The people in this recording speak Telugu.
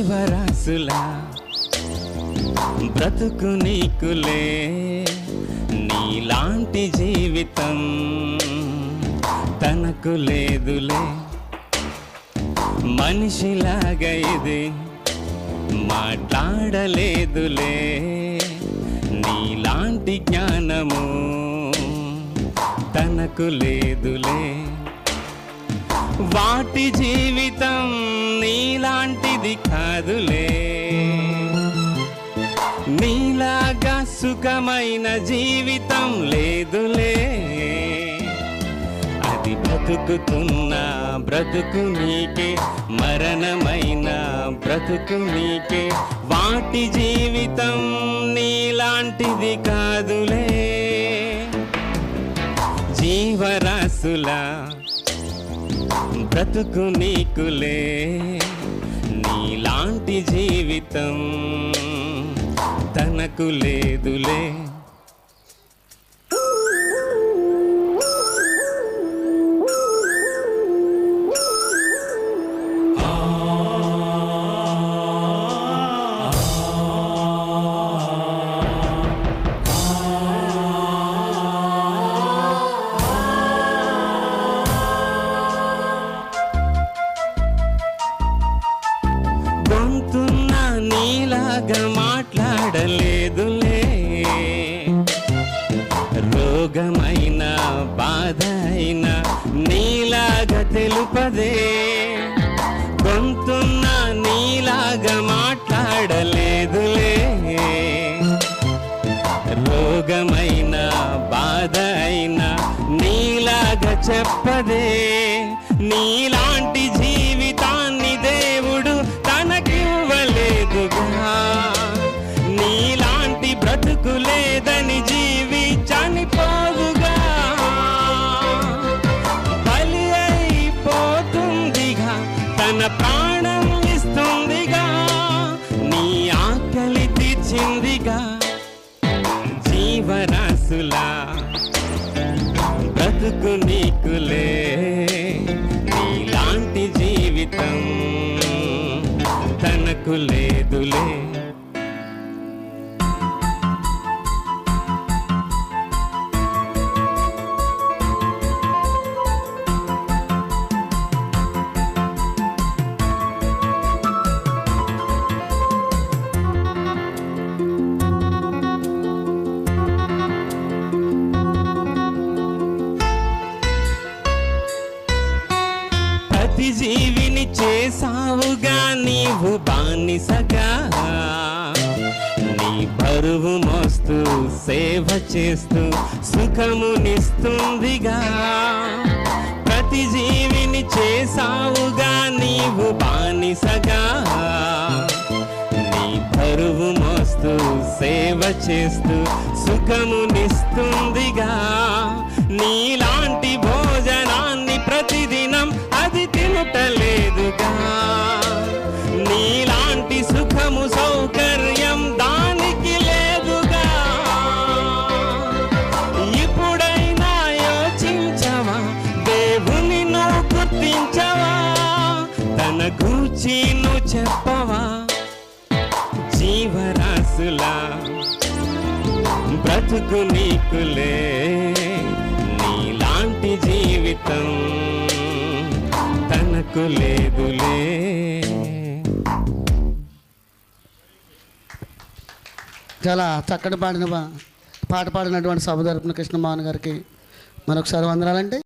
జీవరాశులా. బ్రతుకు నీకులే నీలాంటి జీవితం తనకు లేదులే. మనిషిలాగా ఇది మాట్లాడలేదులే. నీలాంటి జ్ఞానము తనకు లేదులే. వాటి జీవితం నీలాంటిది కాదులే. నీలాగా సుఖమైన జీవితం లేదులే. అది బ్రతుకుతున్న బ్రతుకు నీకే మరణమైన బ్రతుకు నీకే. వాటి జీవితం నీలాంటిది కాదులే. జీవరాశులా బ్రతుకు నీకులే నీలాంటి జీవితం తనకు లేదులే. నీలాగా గొంతున్న నీలాగా మాట్లాడలేదులే. రోగమైన బాధ అయినా నీలాగా చెప్పదే. నీలాంటి జీవితాన్ని దేవుడు తనకివ్వలేదుగా. నీలాంటి బ్రతుకు లేదని జీవి తన ప్రాణం ఇస్తుందిగా నీ ఆకలి తీర్చిందిగా. జీవరాశులా బ్రతుకు నీకులే నీలాంటి జీవితం తనకు లేదులే. జీవిని చేసావుగా నీవు బానిసగా. నీ బరువు మోస్తూ సేవ చేస్తూ సుఖమునిస్తుందిగా. ప్రతి జీవిని చేసావుగా నీవు బానిసగా. నీ బరువు మోస్తూ సేవ చేస్తూ సుఖమునిస్తుందిగా. నీలాంటి తన గూర్చి నువ్వు చెప్పవా? జీవరాశులా బ్రతుకు నీకులే నీలాంటి జీవితం తనకు లేదులే. చాలా చక్కటి పాడిన పాట పాడినటువంటి సభ తరపున కృష్ణమోహన్ గారికి మరొకసారి వందనాలండి.